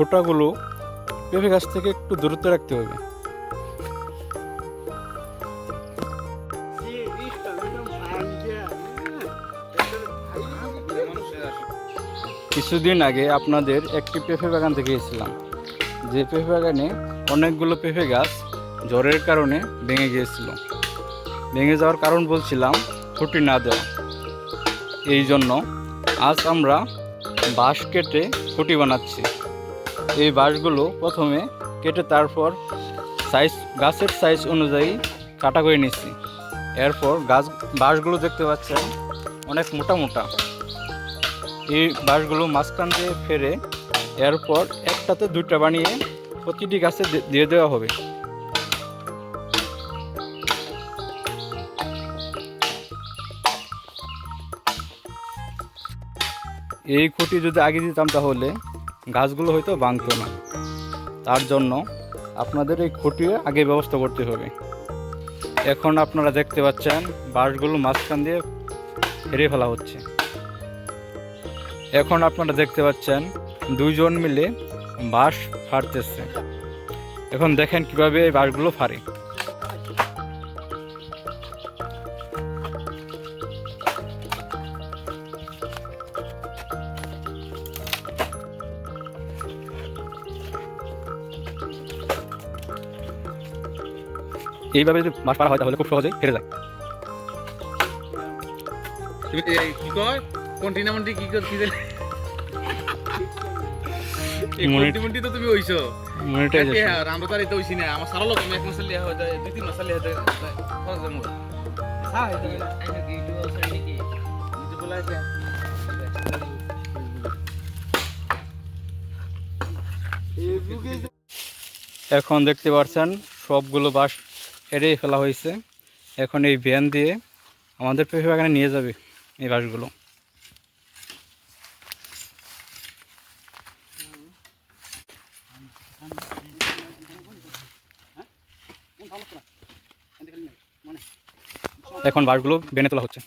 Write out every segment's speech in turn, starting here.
খোটাগুলো পেঁপে গাছ থেকে একটু দূরত্বে রাখতে হবে। কিছুদিন আগে আপনাদের একটি পেঁপে বাগান দেখিয়েছিলাম। যে পেঁপে বাগানে অনেকগুলো পেঁপে গাছ জ্বরের কারণে ভেঙে গিয়েছিল। ভেঙে যাওয়ার কারণ বলছিলাম খুঁটি না দেওয়া। এই জন্য আজ আমরা বাঁশ কেটে খুঁটি বানাচ্ছি। এই বাঁশগুলো প্রথমে কেটে তারপর সাইজ গাছের সাইজ অনুযায়ী কাটা করে নিচ্ছি। এরপর গাছ, বাঁশগুলো দেখতে পাচ্ছেন, অনেক মোটা মোটা। এই বাঁশগুলো মাঝখান দিয়ে ফেরে এরপর একটাতে দুইটা বানিয়ে প্রতিটি গাছে দিয়ে দেওয়া হবে। এই খুঁটি যদি আগে দিতাম তাহলে গাছগুলো হয়তো ভাঙতো না। তার জন্য আপনাদের এই খুঁটি আগে ব্যবস্থা করতে হবে। এখন আপনারা দেখতে পাচ্ছেন, বাঁশগুলো মাঝখান দিয়ে ফেরে ফেলা হচ্ছে। এখন আপনারা দেখতে পাচ্ছেন, দুইজন মিলে বাঁশ ফাড়তেছে এখন দেখেন কীভাবে এই বাঁশগুলো ফাড়ে এইভাবে যদি মাছ পাড়া হয় তাহলে খুব সহজেই ফেরে যায়। কি মন্টি কি কর কি দিলে মনে- তো তুমি হইছো মনিটাইজেশন। আমরা তো আর এটা হইছি না। আমার সারা লোক এক মাস লিয়া হয় দুই তিন মাস লিয়া হয় খরচ দেবো হ্যাঁ এটা আইনা কি তো নাকি? বলা আছে? এখন দেখতে পাচ্ছেন সবগুলো বাঁশ এড়িয়ে ফেলা হয়েছে। এখন এই ভ্যান দিয়ে আমাদের পেঁপে বাগানে নিয়ে যাবে এই বাঁশগুলো এখন বাঁশগুলো বেনে তোলা হচ্ছে।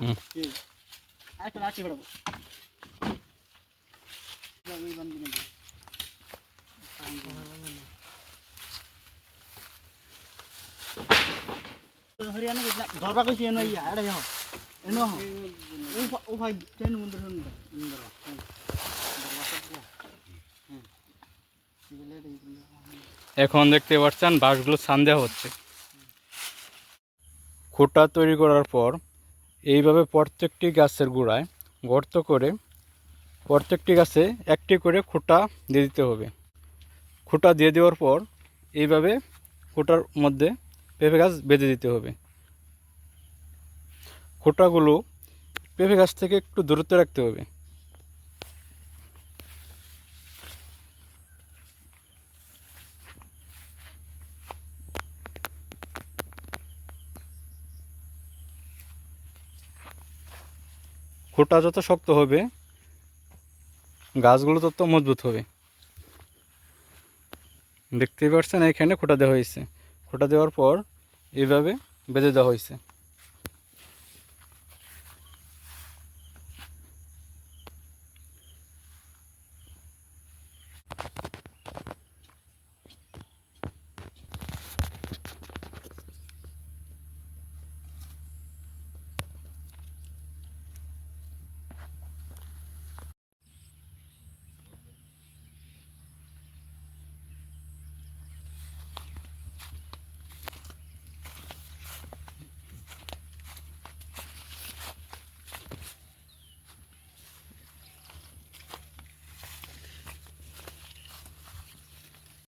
হুম। এখন দেখতে পাচ্ছেন বাঁশগুলো ছান দেওয়া হচ্ছে। খুঁটা তৈরি করার পর এইভাবে প্রত্যেকটি গাছের গোড়ায় গর্ত করে প্রত্যেকটি গাছে একটি করে খুঁটা দিয়ে দিতে হবে। খুঁটা দিয়ে দেওয়ার পর এইভাবে খুঁটার মধ্যে পেঁপে গাছ বেঁধে দিতে হবে। খুঁটাগুলো পেঁপে গাছ থেকে একটু দূরত্বে রাখতে হবে। খুঁটা যত শক্ত হবে, গাছগুলো তত মজবুত হবে। দেখতেই পাচ্ছেন এখানে খুঁটা দেওয়া হয়েছে। খুঁটা দেওয়ার পর এভাবে বেঁধে দেওয়া হয়েছে।